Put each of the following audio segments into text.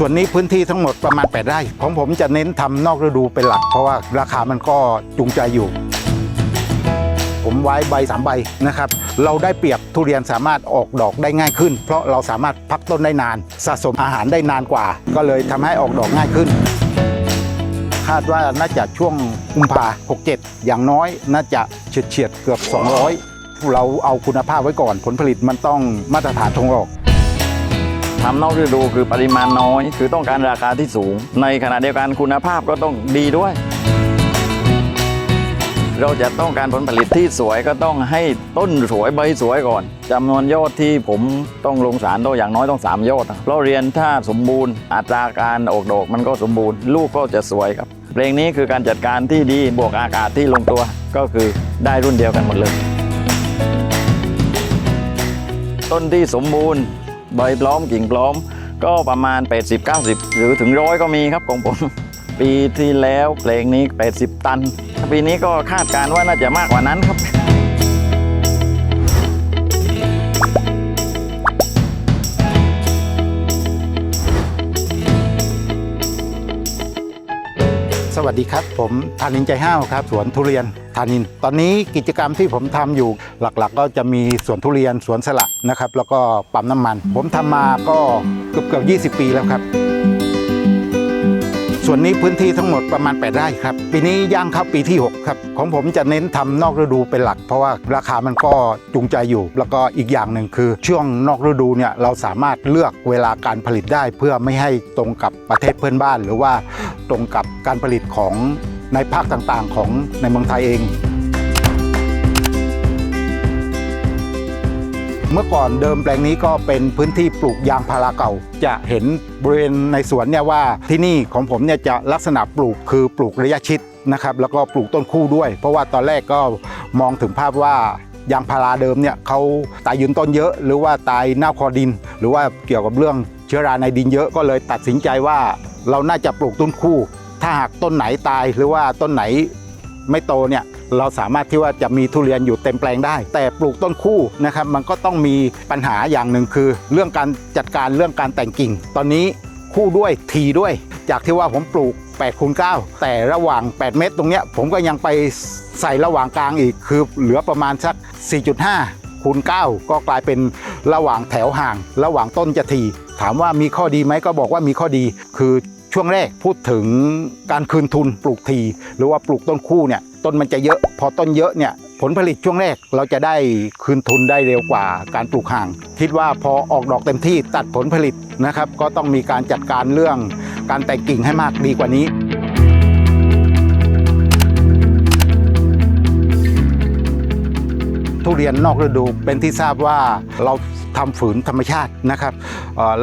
ส่วนนี้พื้นที่ทั้งหมดประมาณ8ไร่ของผมจะเน้นทำนอกฤดูเป็นหลัก เพราะว่าราคามันก็จูงใจอยู่ ผมไว้ใบสามใบนะครับ เราได้เปรียบทุเรียนสามารถออกดอกได้ง่ายขึ้น เพราะเราสามารถพักต้นได้นาน สะสมอาหารได้นานกว่า ก็เลยทำให้ออกดอกง่ายขึ้น คาดว่าน่าจะช่วงกุมภา67 อย่างน้อยน่าจะเฉียดเฉียดเกือบ 200 เราเอาคุณภาพไว้ก่อนผลผลิตมันต้องมาตรฐานทงออก ทำนอกฤดูคือปริมาณน้อย คือต้องการราคาที่สูง ในขณะเดียวกันคุณภาพก็ต้องดีด้วย เราจะต้องการผลผลิตที่สวยก็ต้องให้ต้นสวยใบสวยก่อนจำนวนยอดที่ผมต้องลงสารต้องอย่างน้อยต้องสามยอดเพราะเรียนถ้าสมบูรณ์ อัตราการออกดอกมันก็สมบูรณ์ ลูกก็จะสวยครับเพลงนี้คือการจัดการที่ดีบวกอากาศที่ลงตัวก็คือได้รุ่นเดียวกันหมดเลยต้นที่สมบูรณ์ ใบปล้อมกิ่งปล้อม ก็ประมาณ 80-90 หรือถึงร้อยก็มีครับของผม ปีที่แล้วเพลงนี้ 80 ตัน ปีนี้ก็คาดการณ์ว่าน่าจะมากกว่านั้นครับ สวัสดีครับ ผมธานินใจห้าวครับสวนทุเรียนธานิน ตอนนี้กิจกรรมที่ผมทำอยู่หลักๆก็จะมีสวนทุเรียนสวนสละนะครับ แล้วก็ปั๊มน้ำมัน ผมทำมาก็เกือบเกือบยีปีแล้วครับ ส่วนนี้พื้นที่ทั้งหมดประมาณ8ไร่ครับ ปีนี้ย่างเข้าปีที่ 6 ครับ ของผมจะเน้นทำนอกฤดูเป็นหลัก เพราะว่าราคามันก็จูงใจอยู่ แล้วก็อีกอย่างหนึ่งคือ ช่วงนอกฤดูเนี่ยเราสามารถเลือกเวลาการผลิตได้ เพื่อไม่ให้ตรงกับประเทศเพื่อนบ้าน หรือว่าตรงกับการผลิตของในภาคต่างๆ ของในเมืองไทยเอง เมื่อก่อนเดิมแปลงนี้ก็เป็นพื้นที่ปลูกยางพาราเก่า จะเห็นบริเวณในสวนเนี่ยว่าที่นี่ของผมเนี่ยจะลักษณะปลูกคือปลูกระยะชิดนะครับแล้วก็ปลูกต้นคู่ด้วย เพราะว่าตอนแรกก็มองถึงภาพว่ายางพาราเดิมเนี่ยเขาตายยืนต้นเยอะ หรือว่าตายเน่าคอดิน หรือว่าเกี่ยวกับเรื่องเชื้อราในดินเยอะก็เลยตัดสินใจว่าเราน่าจะปลูกต้นคู่ ถ้าหากต้นไหนตายหรือว่าต้นไหนไม่โตเนี่ย เราสามารถที่ว่าจะมีทุเรียนอยู่เต็มแปลงได้ แต่ปลูกต้นคู่นะครับมันก็ต้องมีปัญหาอย่างหนึ่งคือ เรื่องการจัดการเรื่องการแต่งกิ่ง ตอนนี้คู่ด้วยทีด้วย จากที่ว่าผมปลูก8คูณ9แต่ระหว่าง 8 เมตรตรงเนี้ยผมก็ยังไปใส่ระหว่างกลางอีก คือเหลือประมาณสัก 4.5คูณ9ก็กลายเป็นระหว่างแถวห่าง ระหว่างต้นจะทีถามว่ามีข้อดีไหมก็บอกว่ามีข้อดี คือช่วงแรกพูดถึงการคืนทุนปลูกทีหรือว่าปลูกต้นคู่เนี่ย ต้นมันจะเยอะ พอต้นเยอะเนี่ยผลผลิตช่วงแรกเราจะได้คืนทุนได้เร็วกว่าการปลูกห่าง คิดว่าพอออกดอกเต็มที่ตัดผลผลิตนะครับ ก็ต้องมีการจัดการเรื่องการแต่งกิ่งให้มากดีกว่านี้ทุเรียนนอกฤดูเป็นที่ทราบว่าเราทำฝืนธรรมชาตินะครับ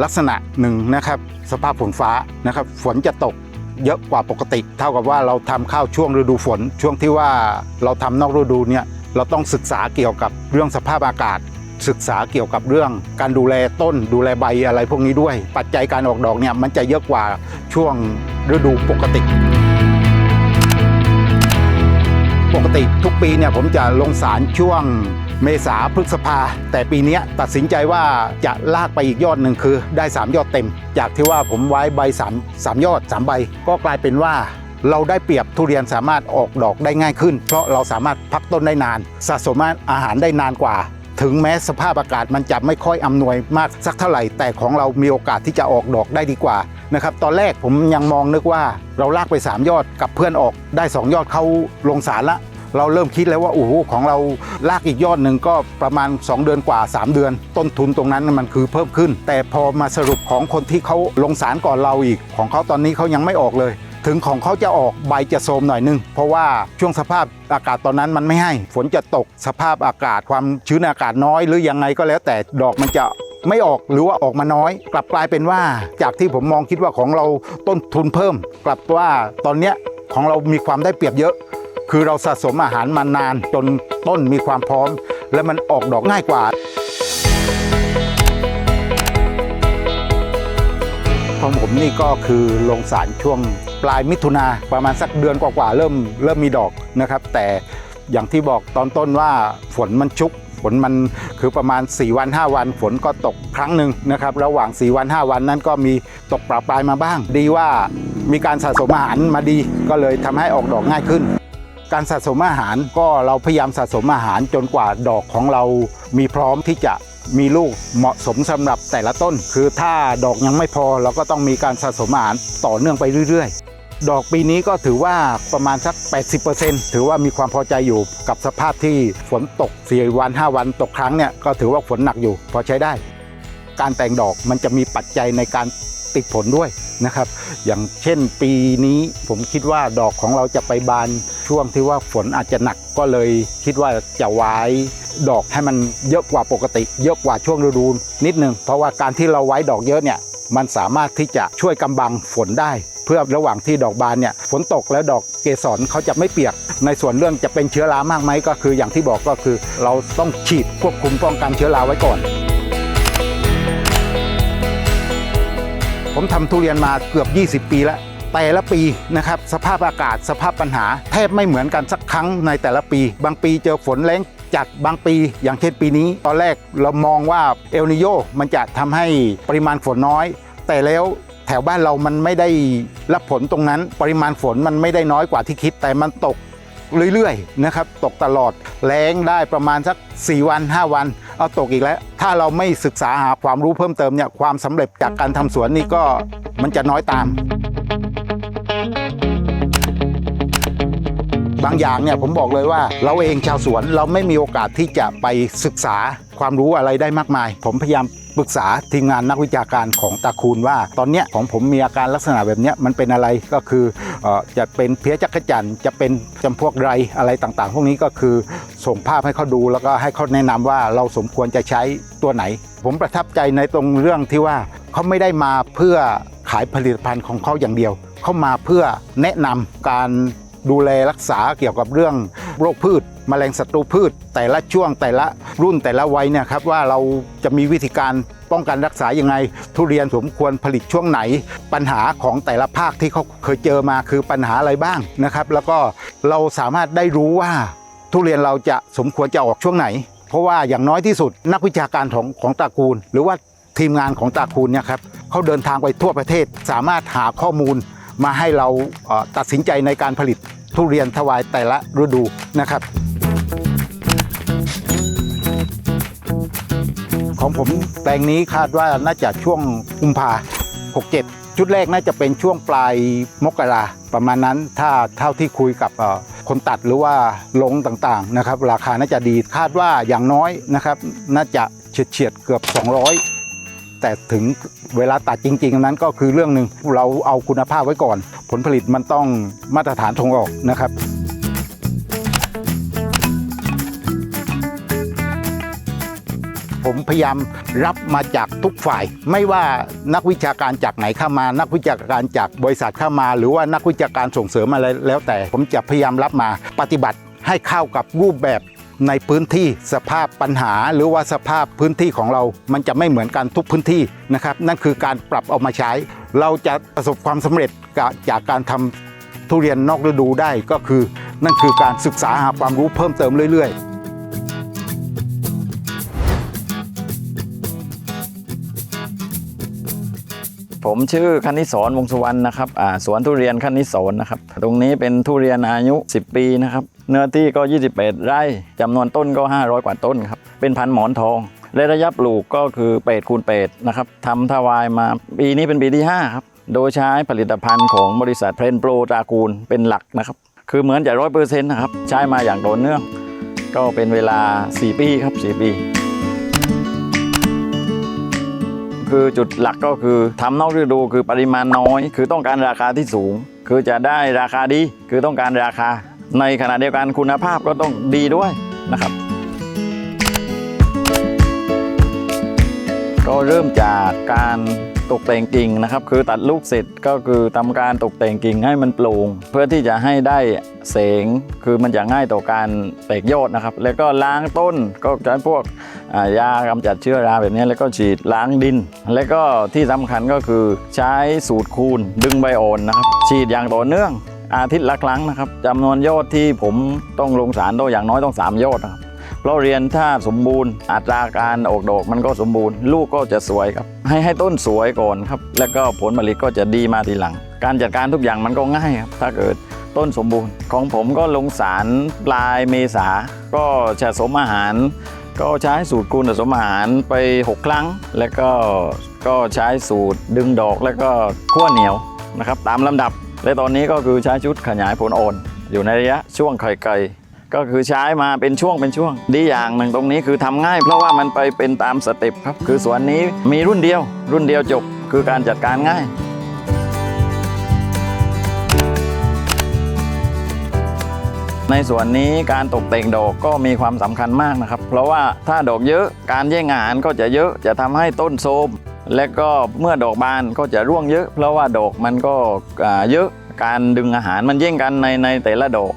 ลักษณะหนึ่งนะครับ สภาพฝนฟ้านะครับ ฝนจะตก เยอะกว่าปกติ เท่ากับว่าเราทำข้าวช่วงฤดูฝน ช่วงที่ว่าเราทำนอกฤดูเนี่ยเราต้องศึกษาเกี่ยวกับเรื่องสภาพอากาศ ศึกษาเกี่ยวกับเรื่อง การดูแลต้นดูแลใบอะไรพวกนี้ด้วย ปัจจัยการออกดอกเนี่ยมันจะเยอะกว่าช่วงฤดูปกติ ปกติทุกปีเนี่ยผมจะลงสารช่วง เมษาพฤษภา แต่ปีนี้ตัดสินใจว่าจะลากไปอีกยอดหนึ่งคือได้ 3 ยอดเต็ม จากที่ว่าผมไว้ใบ3 3ยอด 3 ใบ ก็กลายเป็นว่าเราได้เปรียบทุเรียนสามารถออกดอกได้ง่ายขึ้น เพราะเราสามารถพักต้นได้นาน สะสมอาหารได้นานกว่า ถึงแม้สภาพอากาศมันจะไม่ค่อยอำนวยมากสักเท่าไหร่ แต่ของเรามีโอกาสที่จะออกดอกได้ดีกว่านะครับตอนแรกผมยังมองนึกว่าเราลากไป 3 ยอดกับเพื่อนออกได้ 2 ยอดเข้าลงสารละ เราเริ่มคิดแล้วว่าโอ้โหของเราลากอีกยอดหนึ่งก็ประมาณ 2 เดือนกว่า 3 เดือน ต้นทุนตรงนั้นมันคือเพิ่มขึ้น แต่พอมาสรุปของคนที่เขาลงสารก่อนเราอีก ของเขาตอนนี้เขายังไม่ออกเลย ถึงของเขาจะออกใบจะโทมหน่อยนึง เพราะว่าช่วงสภาพอากาศตอนนั้นมันไม่ให้ ฝนจะตกสภาพอากาศความชื้นอากาศน้อย หรือยังไงก็แล้วแต่ดอกมันจะไม่ออกหรือว่าออกมาน้อย กลับกลายเป็นว่าจากที่ผมมองคิดว่าของเราต้นทุนเพิ่ม กลับว่าตอนเนี้ยของเรามีความได้เปรียบเยอะ คือเราสะสมอาหารมานานจนต้นมีความพร้อม และมันออกดอกง่ายกว่า ของผมนี่ก็คือลงสารช่วงปลายมิถุนาประมาณสักเดือนกว่าๆเริ่มเริ่มมีดอกนะครับ แต่อย่างที่บอกตอนต้นว่าฝนมันชุกฝนมันคือประมาณ 4 วัน 5 วัน ฝนก็ตกครั้งหนึ่งนะครับ ระหว่าง 4 วัน 5 วันนั้นก็มีตกปราปรายมาบ้าง ดีว่ามีการสะสมอาหารมาดีก็เลยทำให้ออกดอกง่ายขึ้น การสะสมอาหารก็เราพยายามสะสมอาหารจนกว่าดอกของเรามีพร้อมที่จะมีลูกเหมาะสมสำหรับแต่ละต้น คือถ้าดอกยังไม่พอเราก็ต้องมีการสะสมอาหารต่อเนื่องไปเรื่อยๆ ดอกปีนี้ก็ถือว่าประมาณสัก 80%ถือว่ามีความพอใจอยู่กับสภาพที่ฝนตก 4 วัน 5 วันตกครั้งเนี่ยก็ถือว่าฝนหนักอยู่พอใช้ได้ การแต่งดอกมันจะมีปัจจัยในการติดผลด้วยนะครับ อย่างเช่นปีนี้ผมคิดว่าดอกของเราจะไปบาน ช่วงที่ว่าฝนอาจจะหนักก็เลยคิดว่าจะไว้ดอกให้มันเยอะกว่าปกติ เยอะกว่าช่วงฤดูนิดนึงเพราะว่าการที่เราไว้ดอกเยอะเนี่ยมันสามารถที่จะช่วยกำบังฝนได้ เพื่อระหว่างที่ดอกบานเนี่ยฝนตกแล้วดอกเกสรเขาจะไม่เปียก ในส่วนเรื่องจะเป็นเชื้อรามากไหมก็คืออย่างที่บอกก็คือ เราต้องฉีดควบคุมป้องกันเชื้อราไว้ก่อน ผมทำทุเรียนมาเกือบ 20 ปีแล้ว แต่ละปีนะครับสภาพอากาศสภาพปัญหา แทบไม่เหมือนกันสักครั้งในแต่ละปี บางปีเจอฝนแรงจัดบางปี อย่างเช่นปีนี้ ตอนแรกเรามองว่าเอลนิโยมันจะทำให้ปริมาณฝนน้อย แต่แล้วแถวบ้านเรามันไม่ได้รับผลตรงนั้น ปริมาณฝนมันไม่ได้น้อยกว่าที่คิด แต่มันตกเรื่อยๆนะครับตกตลอดแรงได้ประมาณสัก 4 วัน 5 วัน เอาตกอีกแล้ว ถ้าเราไม่ศึกษาหาความรู้เพิ่มเติมเนี่ยความสำเร็จจากการทำสวนนี่ก็มันจะน้อยตาม บางอย่างเนี่ยผมบอกเลยว่าเราเองชาวสวนเราไม่มีโอกาสที่จะไปศึกษาความรู้อะไรได้มากมาย ผมพยายามปรึกษาทีมงานนักวิชาการของตาคูณว่า ตอนเนี้ยของผมมีอาการลักษณะแบบเนี้ยมันเป็นอะไรก็คือเออจะเป็นเพี้ยจักรจันทร์จะเป็นจำพวกไรอะไรต่างๆ พวกนี้ก็คือส่งภาพให้เขาดูแล้วก็ให้เขาแนะนำว่าเราสมควรจะใช้ตัวไหน ผมประทับใจในตรงเรื่องที่ว่าเขาไม่ได้มาเพื่อขายผลิตภัณฑ์ของเขาอย่างเดียว เขามาเพื่อแนะนำการ ดูแลรักษาเกี่ยวกับเรื่องโรคพืชแมลงศัตรูพืช แต่ละช่วงแต่ละรุ่นแต่ละวัยเนี่ยครับว่าเราจะมีวิธีการป้องกันรักษายังไง ทุเรียนสมควรผลิตช่วงไหน ปัญหาของแต่ละภาคที่เขาเคยเจอมาคือปัญหาอะไรบ้างนะครับ แล้วก็เราสามารถได้รู้ว่าทุเรียนเราจะสมควรจะออกช่วงไหน เพราะว่าอย่างน้อยที่สุดนักวิชาการของของตระกูล หรือว่าทีมงานของตระกูลเนี่ยครับเขาเดินทางไปทั่วประเทศสามารถหาข้อมูล มาให้เราตัดสินใจในการผลิตทุเรียนถวายแต่ละฤดูนะครับ ของผมแปลงนี้คาดว่าน่าจะช่วงกุมภา67 ชุดแรกน่าจะเป็นช่วงปลายมกราประมาณนั้นถ้าเท่าที่คุยกับคนตัดหรือว่าลงต่างๆนะครับ ราคาน่าจะดีคาดว่าอย่างน้อยนะครับ น่าจะเฉียดเกือบ 200 แต่ถึงเวลาตัดจริง ๆ นั้นก็คือเรื่องหนึ่งเราเอาคุณภาพไว้ก่อน ผลผลิตมันต้องมาตรฐานทงออกนะครับผมพยายามรับมาจากทุกฝ่าย ไม่ว่านักวิชาการจากไหนเข้ามา นักวิชาการจากบริษัทเข้ามา หรือว่านักวิชาการส่งเสริมอะไรแล้วแต่ ผมจะพยายามรับมาปฏิบัติให้เข้ากับรูปแบบ ในพื้นที่สภาพปัญหา หรือว่าสภาพพื้นที่ของเรา มันจะไม่เหมือนกันทุกพื้นที่นะครับ นั่นคือการปรับเอามาใช้ เราจะประสบความสำเร็จจากการทำทุเรียนนอกฤดูได้ก็คือ นั่นคือการศึกษาหาความรู้เพิ่มเติมเรื่อย ๆผมชื่อคณิสรวงศ์สุวรรณนะครับอาสวนทุเรียนคณิสรนะครับ ตรงนี้เป็นทุเรียนอายุ 10 ปีนะครับ เนื้อที่ก็ 21 ไร่จำนวนต้นก็ 500 กว่าต้นครับ เป็นพันหมอนทอง และระยะปลูกก็คือเปดคูณเปดนะครับทำทวายมาปีนี้เป็นปีที่ 5 ครับ โดยใช้ผลิตภัณฑ์ของบริษัทเพรนโปรตรากูลเป็นหลักนะครับ คือเหมือนจะร้อยเปอร์เซ็นต์นะครับ ใช้มาอย่างต่อเนื่อง ก็เป็นเวลา 4 ปีครับ 4 ปีคือจุดหลักก็คือทำนอกฤดูคือปริมาณน้อย คือต้องการราคาที่สูง คือจะได้ราคาดี คือต้องการราคา ในขณะเดียวกันคุณภาพก็ต้องดีด้วยนะครับ ก็เริ่มจากการตกแต่งกิ่งนะครับ คือตัดลูกเสร็จก็คือทำการตกแต่งกิ่งให้มันโปร่งเพื่อที่จะให้ได้แสงคือมันจะง่ายต่อการแตกยอดนะครับ แล้วก็ล้างต้นก็ใช้พวกยากำจัดเชื้อราแบบนี้แล้วก็ฉีดล้างดิน แล้วก็ที่สำคัญก็คือใช้สูตรคูณดึงใบอ่อนนะครับ ฉีดอย่างต่อเนื่อง อาทิตย์ละครั้งนะครับจำนวนยอดที่ผมต้องลงสารต้องอย่างน้อยต้อง 3 ยอดนะครับเราเรียนถ้าสมบูรณ์ อัตราการออกดอกมันก็สมบูรณ์ ลูกก็จะสวยครับ ให้ให้ต้นสวยก่อนครับ แล้วก็ผลผลิตก็จะดีมาทีหลัง การจัดการทุกอย่างมันก็ง่ายครับ ถ้าเกิดต้นสมบูรณ์ ของผมก็ลงสารปลายเมษา ก็จะสมอาหาร ก็ใช้สูตรคูณผสมอาหารไป 6 ครั้ง แล้วก็ก็ใช้สูตรดึงดอกแล้วก็ขั้วเหนียวนะครับ ตามลำดับ และตอนนี้ก็คือใช้ชุดขยายผลโอน อยู่ในระยะช่วงไข่ไก่ก็คือใช้มาเป็นช่วงเป็นช่วง ดีอย่างหนึ่งตรงนี้คือทำง่าย เพราะว่ามันไปเป็นตามสเต็ปครับ คือสวนนี้มีรุ่นเดียว รุ่นเดียวจบคือการจัดการง่าย ในส่วนนี้การตกแต่งดอกก็มีความสำคัญมากนะครับ เพราะว่าถ้าดอกเยอะการแย่งอาหารก็จะเยอะจะทำให้ต้นโทรม และก็เมื่อดอกบานก็จะร่วงเยอะ เพราะว่าดอกมันก็เยอะการดึงอาหารมันแย่งกันในในแต่ละดอก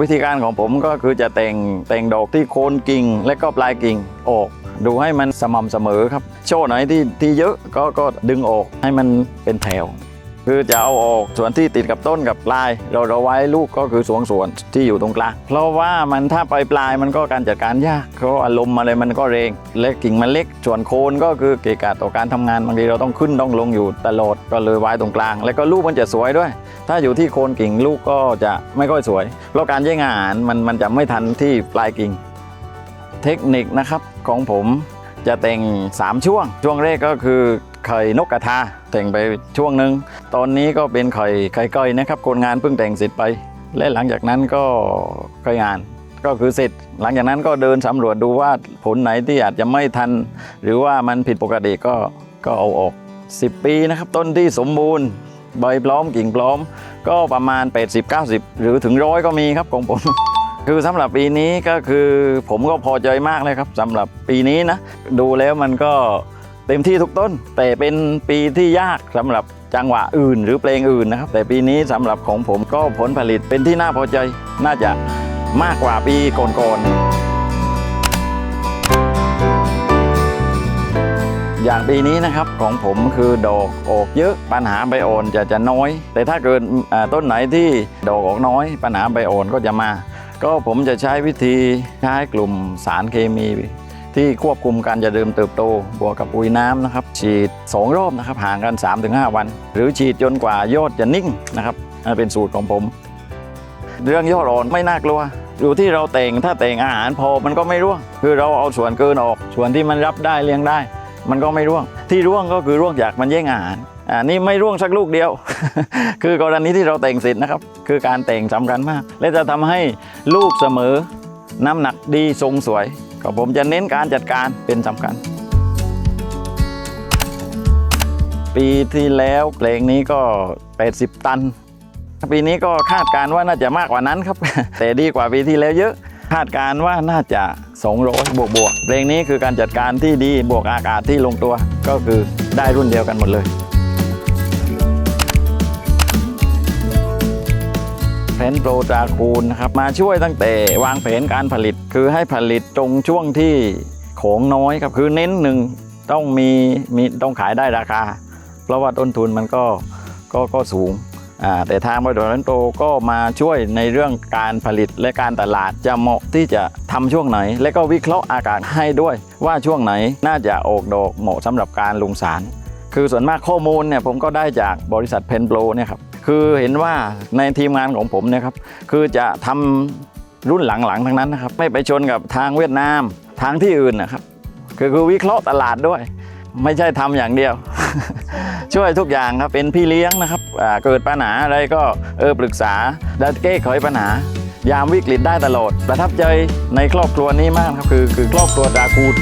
วิธีการของผมก็คือจะแต่งแต่งดอกที่โคนกิ่ง และก็ปลายกิ่งออก ดูให้มันสม่ำเสมอครับ โชว์ไหนที่ที่เยอะก็ก็ดึงออกให้มันเป็นแถว คือจะเอาออกส่วนที่ติดกับต้นกับปลาย เราเราไว้ลูกก็คือสวงส่วนที่อยู่ตรงกลางเพราะว่ามันถ้าไปปลายมันก็การจัดการยากเพราะอารมณ์อะไรมันก็แรงเล็กกิ่งมันเล็ก ส่วนโคนก็คือเกะกะต่อการทำงานบางทีเราต้องขึ้นต้องลงอยู่ตลอดก็เลยไว้ตรงกลาง แล้วก็ลูกมันจะสวยด้วย ถ้าอยู่ที่โคนกิ่งลูกก็จะไม่ค่อยสวย เพราะการแย่งอาหารมันมันจะไม่ทันที่ปลายกิ่ง เทคนิคนะครับของผมจะแต่ง 3 ช่วง ช่วงแรกก็คือไข่นกกระทาแต่งไปช่วงหนึ่ง ตอนนี้ก็เป็นไข่ไข่ก้อยนะครับคนงานเพิ่งแต่งเสร็จไป และหลังจากนั้นก็ไข่งานก็คือเสร็จ หลังจากนั้นก็เดินสำรวจดูว่าผลไหนที่อาจจะไม่ทัน หรือว่ามันผิดปกติก็ก็เอาออก 10 ปีนะครับ ต้นที่สมบูรณ์ใบพร้อมกิ่งพร้อม ก็ประมาณ 80-90 หรือถึงร้อยก็มีครับของผม คือสำหรับปีนี้ก็คือผมก็พอใจมากเลยครับสำหรับปีนี้นะ ดูแล้วมันก็เต็มที่ทุกต้น แต่เป็นปีที่ยากสำหรับ จังหวะอื่นหรือเพลงอื่นนะครับ แต่ปีนี้สำหรับของผมก็ผลผลิตเป็นที่น่าพอใจ น่าจะมากกว่าปีก่อนๆอย่างปีนี้นะครับของผมคือดอกออกเยอะปัญหาใบอ่อนจะจะน้อย แต่ถ้าเกิดต้นไหนที่ดอกออกน้อย ปัญหาใบอ่อนก็จะมา ก็ผมจะใช้วิธีใช้กลุ่มสารเคมี ที่ควบคุมการจะเจริญเติบโต บวกกับปุ๋ยน้ำนะครับ ฉีด 2 รอบนะครับห่างกัน 3-5 วัน หรือฉีดจนกว่ายอดจะนิ่งนะครับอันเป็นสูตรของผม เรื่องยอดอ่อนไม่น่ากลัว อยู่ที่เราแต่งถ้าแต่งอาหารพอมันก็ไม่ร่วง คือเราเอาส่วนเกินออก ส่วนที่มันรับได้เลี้ยงได้ มันก็ไม่ร่วง ที่ร่วงก็คือร่วงจากมันแย่งอาหารอ่านี่ไม่ร่วงสักลูกเดียว คือกรณีที่เราแต่งเสร็จนะครับ คือการแต่งสำคัญมาก และจะทำให้ลูกเสมอน้ำหนักดีทรงสวย ก็ผมจะเน้นการจัดการเป็นสำคัญ ปีที่แล้วเพลงนี้ก็ 80 ตัน ปีนี้ก็คาดการณ์ว่าน่าจะมากกว่านั้นครับ แต่ดีกว่าปีที่แล้วเยอะ คาดการณ์ว่าน่าจะ 200 บวกบวกเพลงนี้คือการจัดการที่ดีบวกอากาศที่ลงตัวก็คือได้รุ่นเดียวกันหมดเลย แผนโปรตราคูนะครับมาช่วยตั้งแต่วางแผนการผลิต คือให้ผลิตตรงช่วงที่ของน้อยครับคือเน้นหนึ่งต้องมีมีต้องขายได้ราคา เพราะว่าต้นทุนมันก็ก็ก็สูงแต่ทางบริษัทแผนโปรก็มาช่วยในเรื่องการผลิตและการตลาดจะเหมาะที่จะทำช่วงไหน และก็วิเคราะห์อากาศให้ด้วย ว่าช่วงไหนน่าจะออกดอกเหมาะสำหรับการลงสาร คือส่วนมากข้อมูลเนี่ยผมก็ได้จากบริษัทเพนโปรเนี่ยครับ คือเห็นว่าในทีมงานของผมเนี่ยครับ คือจะทำรุ่นหลังๆทั้งนั้นนะครับ ไม่ไปชนกับทางเวียดนาม ทางที่อื่นนะครับ คือคือวิเคราะห์ตลาดด้วย ไม่ใช่ทำอย่างเดียว ช่วยทุกอย่างครับ เป็นพี่เลี้ยงนะครับเกิดปัญหาอะไรก็เออปรึกษาและแก้ไขปัญหา ยามวิกฤตได้ตลอด ประทับใจในครอบครัวนี้มากครับคือคือครอบครัวดากูล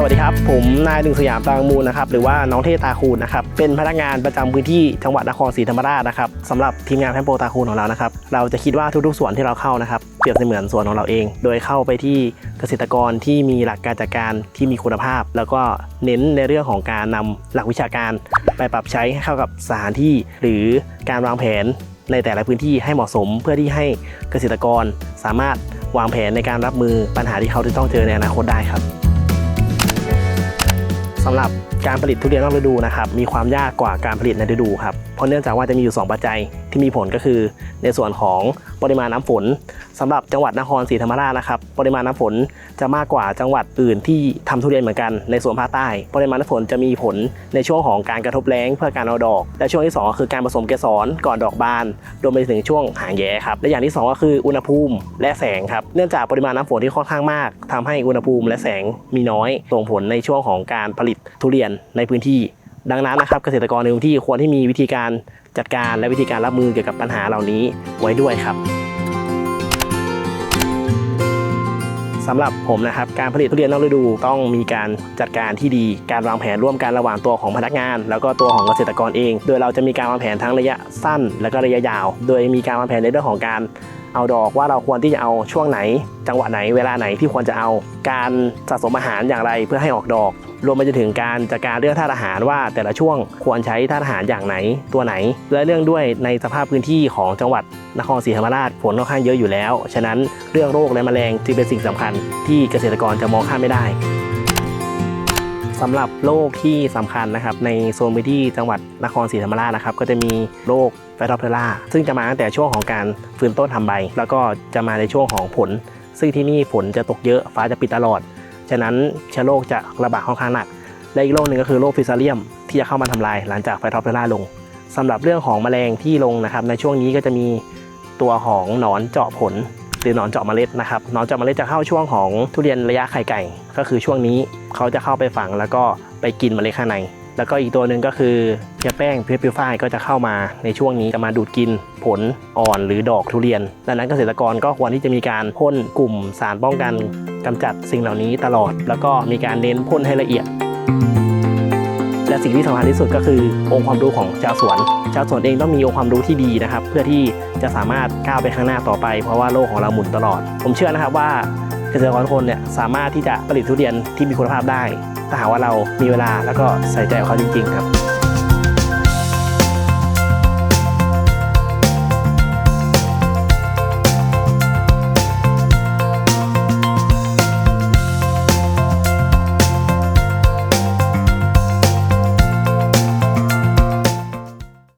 สวัสดีครับ ผมนายหนึ่งสยามตางมูลนะครับหรือว่าน้องเทตาคูณนะครับเป็นพนักงานประจำพื้นที่จังหวัดนครศรีธรรมราชนะครับสำหรับทีมงานแพมโปตาคูณของเรานะครับเราจะคิดว่าทุกๆสวนที่เราเข้านะครับเปรียบเสมือนสวนของเราเอง โดยเข้าไปที่เกษตรกรที่มีหลักการจัดการที่มีคุณภาพ แล้วก็เน้นในเรื่องของการนำหลักวิชาการไปปรับใช้ให้เข้ากับสถานที่ หรือการวางแผนในแต่ละพื้นที่ให้เหมาะสมเพื่อที่ให้เกษตรกรสามารถวางแผนในการรับมือปัญหาที่เขาจะต้องเจอในอนาคตได้ครับ สำหรับการผลิตทุเรียนนอกฤดูนะครับมีความยากกว่าการผลิตในฤดูครับ เพราะเนื่องจากว่าจะมีอยู่ 2 ปัจจัยที่มีผลก็คือ ในส่วนของปริมาณน้ำฝนสำหรับจังหวัดนครศรีธรรมราชนะครับ ปริมาณน้ำฝนจะมากกว่าจังหวัดอื่นที่ทำทุเรียนเหมือนกันในส่วนภาคใต้ ปริมาณน้ำฝนจะมีผลในช่วงของการกระทบแล้งเพื่อการเอาดอก และช่วงที่สองก็คือการผสมเกสรก่อนดอกบานรวมไปถึงช่วงหางแย้ครับและอย่างที่สองก็คืออุณหภูมิและแสงครับเนื่องจากปริมาณน้ำฝนที่ค่อนข้างมากทำให้อุณหภูมิและแสงมีน้อยส่งผลในช่วงของการผลิตทุเรียนในพื้นที่ ดังนั้นนะครับเกษตรกรในพื้นที่ควรที่มีวิธีการจัดการและวิธีการรับมือเกี่ยวกับปัญหาเหล่านี้ไว้ด้วยครับสำหรับผมนะครับการผลิตทุเรียนนอกฤดูต้องมีการจัดการที่ดี การวางแผนร่วมกันระหว่างตัวของพนักงาน แล้วก็ตัวของเกษตรกรเอง โดยเราจะมีการวางแผนทั้งระยะสั้น และก็ระยะยาว โดยมีการวางแผนในเรื่องของการ เอาดอกว่าเราควรที่จะเอาช่วงไหน จังหวะไหนเวลาไหนที่ควรจะเอาการสะสมอาหารอย่างไรเพื่อให้ออกดอก รวมไปจนถึงการจัดการเรื่องธาตุอาหารว่าแต่ละช่วงควรใช้ธาตุอาหารอย่างไหนตัวไหน และเรื่องด้วยในสภาพพื้นที่ของจังหวัดนครศรีธรรมราชฝนค่อนข้างเยอะอยู่แล้ว ฉะนั้นเรื่องโรคและแมลงจึงเป็นสิ่งสำคัญที่เกษตรกรจะมองข้ามไม่ได้ สำหรับโรคที่สำคัญนะครับในโซนพื้นที่จังหวัดนครศรีธรรมราชนะครับก็จะมีโรคไฟทอปเทอร่าซึ่งจะมาตั้งแต่ช่วงของการฟื้นต้นทำใบ แล้วก็จะมาในช่วงของผล ซึ่งที่นี่ฝนจะตกเยอะฟ้าจะปิดตลอด ฉะนั้นเชื้อโรคจะระบาดค่อนข้างหนัก และอีกโรคหนึ่งก็คือโรคฟิซาเลียมที่จะเข้ามาทำลายหลังจากไฟท็อปเทอร่าลงสำหรับเรื่องของแมลงที่ลงนะครับในช่วงนี้ก็จะมีตัวของหนอนเจาะผล หรือหนอนเจาะเมล็ดนะครับหนอนเจาะเมล็ดจะเข้าช่วงของทุเรียนระยะไข่ไก่ ก็คือช่วงนี้เขาจะเข้าไปฝังแล้วก็ไปกินเมล็ดข้างใน แล้วก็อีกตัวหนึ่งก็คือเพียแป้งเพียปิวฝ้ายก็จะเข้ามาในช่วงนี้จะมาดูดกินผลอ่อนหรือดอกทุเรียน ดังนั้นเกษตรกรก็ควรที่จะมีการพ่นกลุ่มสารป้องกันกำจัดสิ่งเหล่านี้ตลอด แล้วก็มีการเน้นพ่นให้ละเอียด สิ่งที่สำคัญที่สุดก็คือองค์ความรู้ของชาวสวน ชาวสวนเองต้องมีองค์ความรู้ที่ดีนะครับ เพื่อที่จะสามารถก้าวไปข้างหน้าต่อไป เพราะว่าโลกของเราหมุนตลอด ผมเชื่อนะครับว่าเกษตรกรคนเนี่ยสามารถที่จะผลิตทุเรียนที่มีคุณภาพได้ ถ้าหากว่าเรามีเวลาแล้วก็ใส่ใจเขาจริง ๆ ครับ